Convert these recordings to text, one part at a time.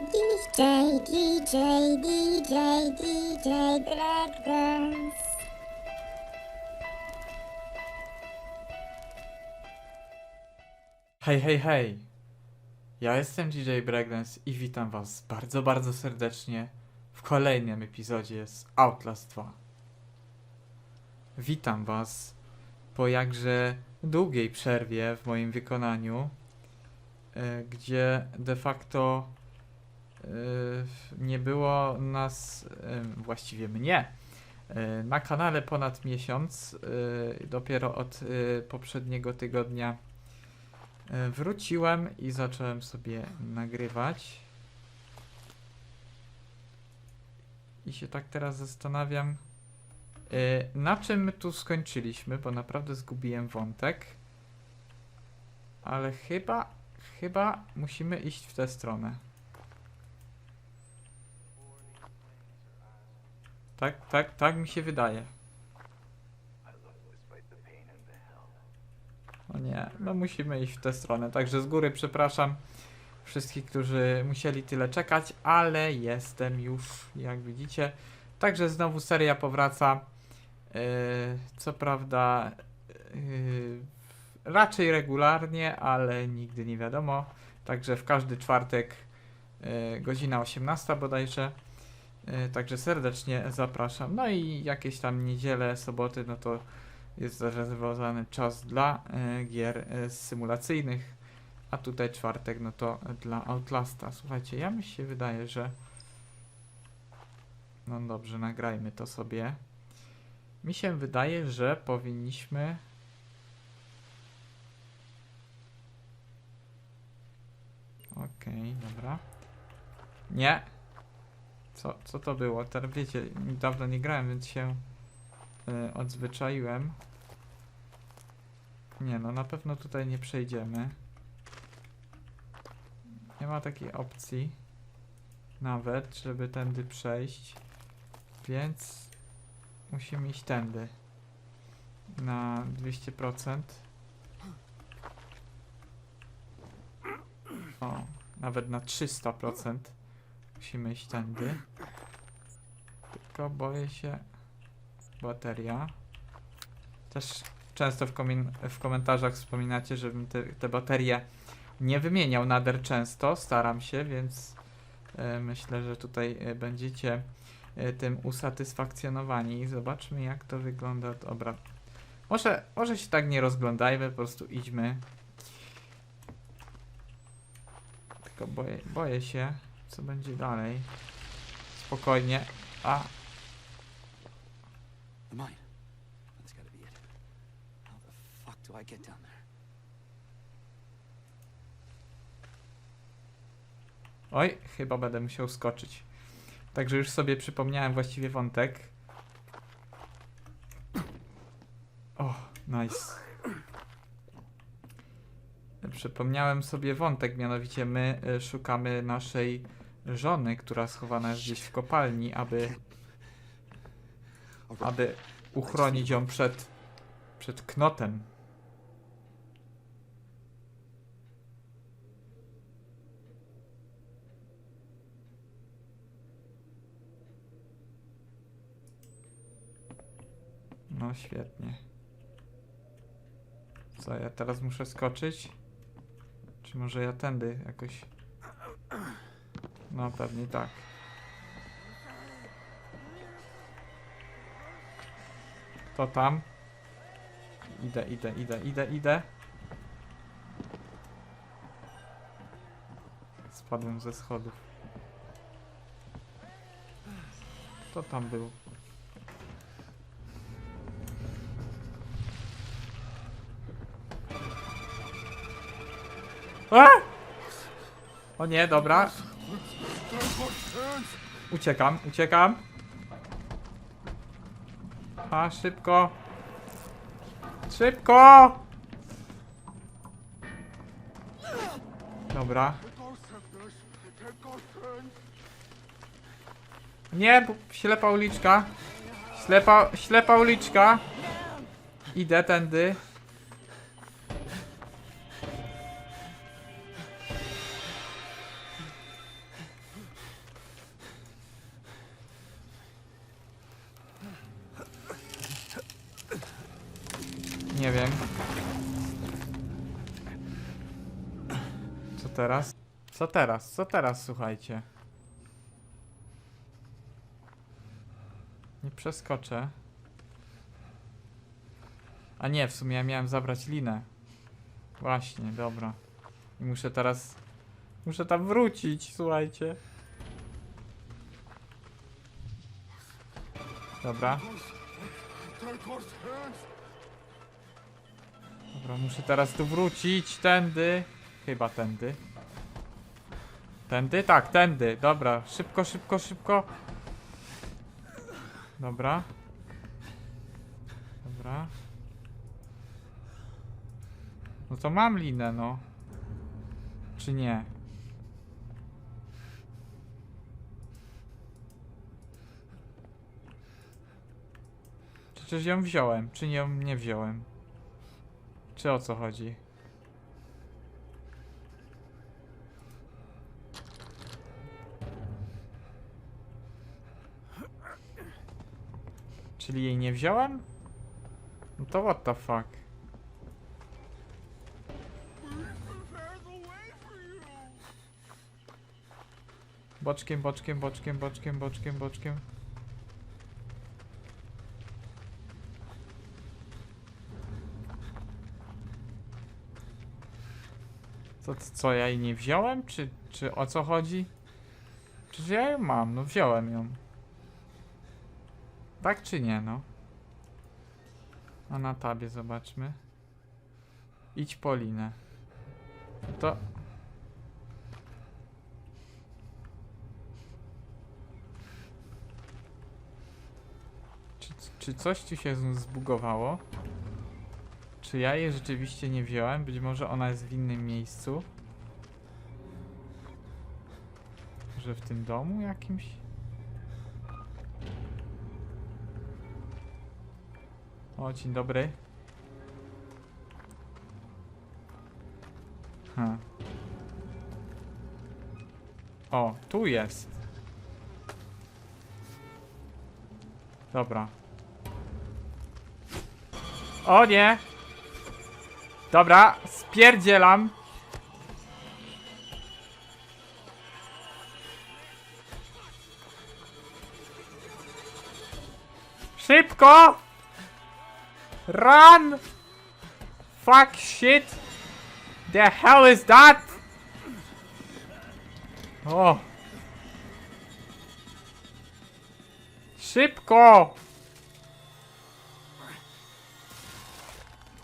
DJ, DJ, DJ, DJ Breakdance. Hej, hej, hej! Ja jestem DJ Breakdance i witam was bardzo, bardzo serdecznie w kolejnym epizodzie z Outlast 2. Witam was po jakże długiej przerwie w moim wykonaniu, e, gdzie de facto nie było nas, e, właściwie mnie, e, na kanale ponad miesiąc. Dopiero od poprzedniego tygodnia Wróciłem i zacząłem sobie nagrywać. I się tak teraz zastanawiam, na czym tu skończyliśmy, bo naprawdę zgubiłem wątek. Ale chyba, chyba musimy iść w tę stronę. Tak, tak, tak mi się wydaje. No nie, no musimy iść w tę stronę. Także z góry przepraszam wszystkich, którzy musieli tyle czekać, ale jestem już, jak widzicie. Także znowu seria powraca. Yy, co prawda, yy, raczej regularnie, ale nigdy nie wiadomo. Także w każdy czwartek, yy, godzina 18 bodajże. Yy, także serdecznie zapraszam. No i jakieś tam niedziele, soboty, no to jest zarezerwowany czas dla e, gier e, symulacyjnych, a tutaj czwartek, no to dla Outlasta. Słuchajcie, ja mi się wydaje, że no dobrze, nagrajmy to sobie. Mi się wydaje, że powinniśmy Okej, dobra. Nie. Co, co to było? Teraz wiecie, dawno nie grałem, więc się y, odzwyczaiłem. Nie no, na pewno tutaj nie przejdziemy. Nie ma takiej opcji nawet, żeby tędy przejść. Więc musimy iść tędy. Na 200%. O, nawet na 300% musimy iść tędy. Tylko boję się bateria. Też często w, w komentarzach wspominacie, żebym te, te baterie nie wymieniał nader często. Staram się, więc e, myślę, że tutaj e, będziecie e, tym usatysfakcjonowani. Zobaczmy, jak to wygląda. Dobra. Może, może się tak nie rozglądajmy, po prostu idźmy. Tylko boję, boję się, co będzie dalej. Spokojnie. A, The mine. That's gotta be it. How the fuck do I get down there? Oj, chyba będę musiał skoczyć. Także już sobie przypomniałem właściwie wątek. O, nice. Przypomniałem sobie wątek, mianowicie my y, szukamy naszej żony, która schowana jest gdzieś w kopalni, aby, aby uchronić ją przed, przed knotem. No świetnie. Co, ja teraz muszę skoczyć? Czy może ja tędy jakoś... No pewnie tak. Kto tam? Idę, idę, idę, idę, idę. Spadłem ze schodów. Kto tam był? A! O nie, dobra. Uciekam, uciekam. A, szybko. Szybko! Dobra. Nie, ślepa uliczka. Ślepa, ślepa uliczka. Idę tędy. Co teraz? Co teraz, słuchajcie? Nie przeskoczę. A nie, w sumie ja miałem zabrać linę. Właśnie, dobra. I muszę teraz... Muszę tam wrócić, słuchajcie. Dobra. Dobra, muszę teraz tu wrócić, tędy. Chyba tędy. Tędy? Tak, tędy. Dobra, szybko, szybko, szybko. Dobra. Dobra. No to mam linę, no. Czy nie? Przecież ją wziąłem, czy ją nie wziąłem? Czy o co chodzi? Czyli jej nie wziąłem? No to what the fuck? Boczkiem, boczkiem, boczkiem, boczkiem, boczkiem, boczkiem. Co, co ja jej nie wziąłem? Czy, czy o co chodzi? Czy ja ją mam? No wziąłem ją. Tak czy nie, no? A na tabie zobaczmy. Idź po linę. To... Czy, czy coś tu się zbugowało? Czy ja jej rzeczywiście nie wziąłem? Być może ona jest w innym miejscu? Że w tym domu jakimś? O, dzień dobry. O, tu jest. Dobra. O nie! Dobra, spierdzielam. Szybko! Run! Fuck shit! The hell is that? O! Szybko!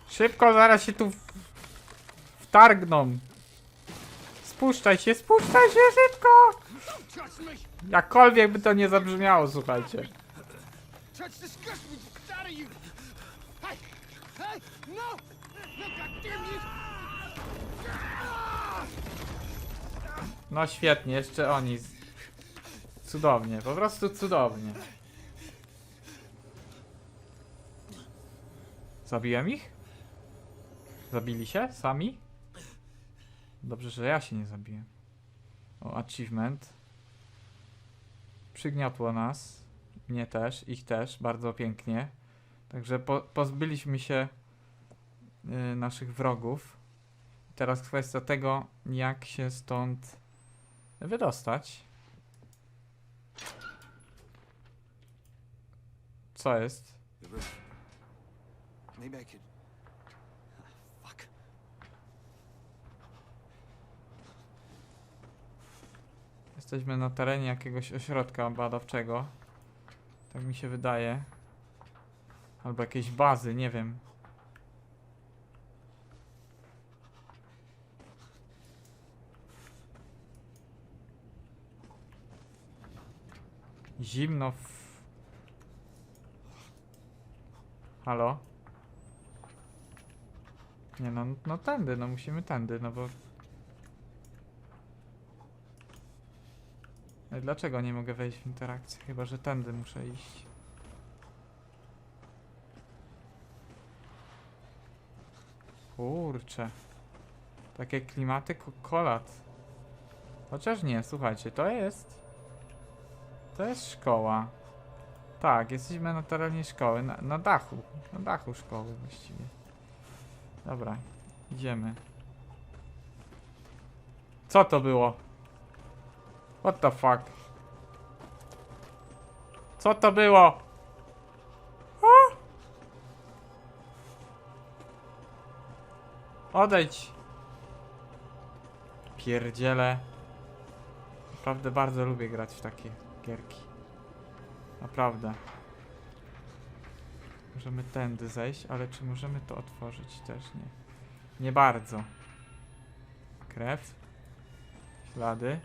Szybko, zaraz się tu wtargną. Spuszczaj się, spuszczaj się szybko! Jakkolwiek by to nie zabrzmiało, słuchajcie. Hey, no, no, goddamn you. No świetnie, jeszcze oni. Cudownie, po prostu cudownie. Zabiłem ich? Zabili się? Sami? Dobrze, że ja się nie zabiłem. O, achievement. Przygniotło nas. Mnie też, ich też, bardzo pięknie. Także po, pozbyliśmy się y, naszych wrogów. Teraz kwestia tego, jak się stąd wydostać. Co jest? The roof. Maybe I could. Fuck. Jesteśmy na terenie jakiegoś ośrodka badawczego. Tak mi się wydaje. Albo jakiejś bazy, nie wiem. Zimno w... Halo? Nie no, no tędy, no musimy tędy, no bo... Ale dlaczego nie mogę wejść w interakcję? Chyba, że tędy muszę iść. Kurczę. Takie klimaty ko- kolat. Chociaż nie, słuchajcie, to jest... To jest szkoła. Tak, jesteśmy na terenie szkoły, na, na dachu. Na dachu szkoły właściwie. Dobra, idziemy. Co to było? What the fuck? Co to było? Odejdź. Pierdziele. Naprawdę bardzo lubię grać w takie gierki. Naprawdę. Możemy tędy zejść, ale czy możemy to otworzyć? Też nie. Nie bardzo. Krew. Ślady.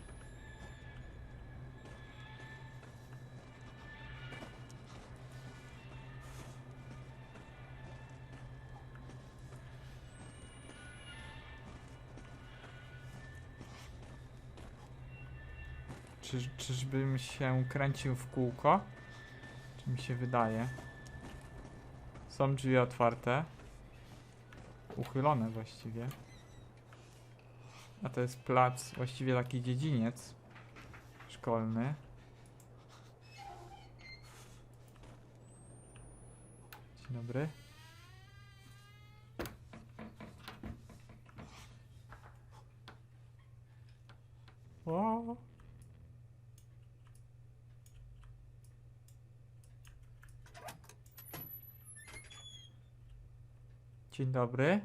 Czy, czyżbym się kręcił w kółko? Czy mi się wydaje? Są drzwi otwarte. Uchylone właściwie. A to jest plac, właściwie taki dziedziniec szkolny. Dzień dobry. O. Dzień dobry.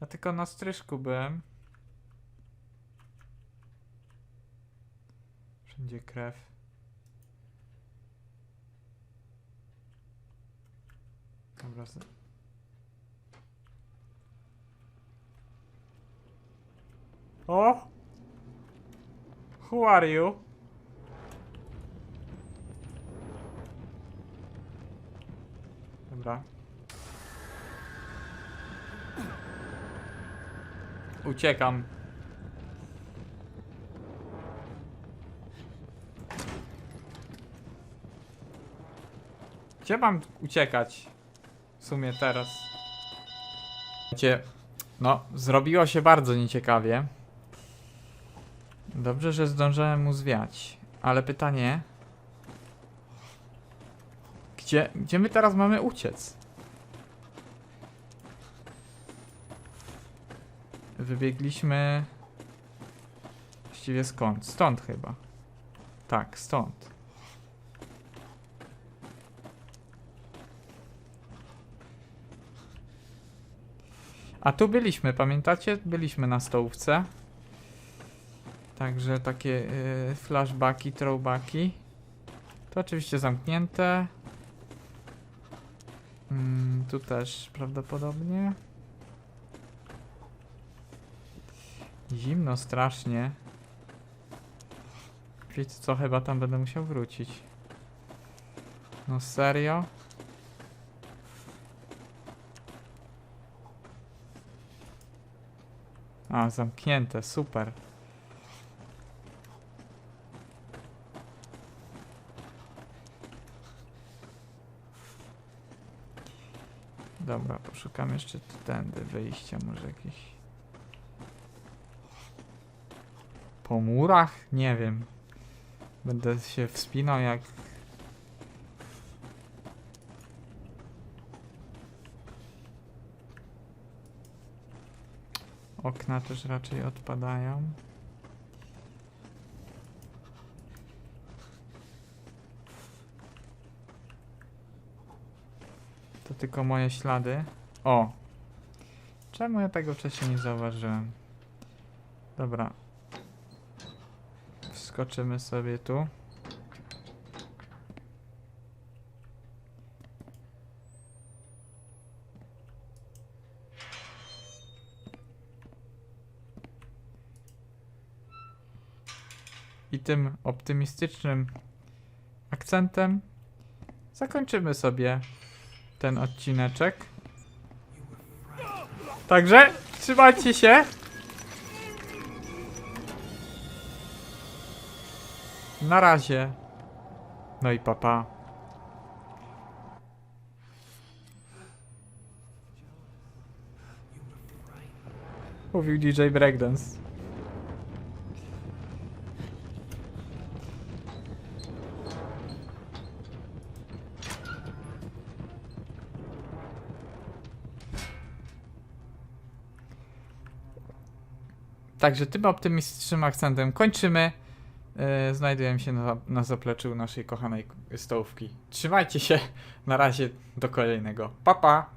Ja tylko na stryżku byłem. Wszędzie krew. Dobra. O! Who are you? Dobra. Uciekam. Gdzie mam uciekać? W sumie teraz. Wiecie, no, zrobiło się bardzo nieciekawie. Dobrze, że zdążyłem mu zwiać. Ale pytanie... Gdzie, gdzie my teraz mamy uciec? Wybiegliśmy... Właściwie skąd? Stąd chyba. Tak, stąd. A tu byliśmy, pamiętacie? Byliśmy na stołówce. Także takie y, flashbacki, throwbacki. To oczywiście zamknięte. Mm, tu też prawdopodobnie. Zimno strasznie. Wiecie co, chyba tam będę musiał wrócić. No serio? A, zamknięte, super. Dobra, poszukam jeszcze tędy wyjścia, może jakieś... Po murach? Nie wiem. Będę się wspinał jak... Okna też raczej odpadają. To tylko moje ślady. O! Czemu ja tego wcześniej nie zauważyłem? Dobra. Wskoczymy sobie tu. I tym optymistycznym akcentem zakończymy sobie ten odcineczek. Także trzymajcie się. Na razie. No i papa. Pa. Mówił DJ Breakdance. Także tym optymistycznym akcentem kończymy. E, Znajdujemy się na, na zapleczu naszej kochanej stołówki. Trzymajcie się. Na razie do kolejnego. Pa pa!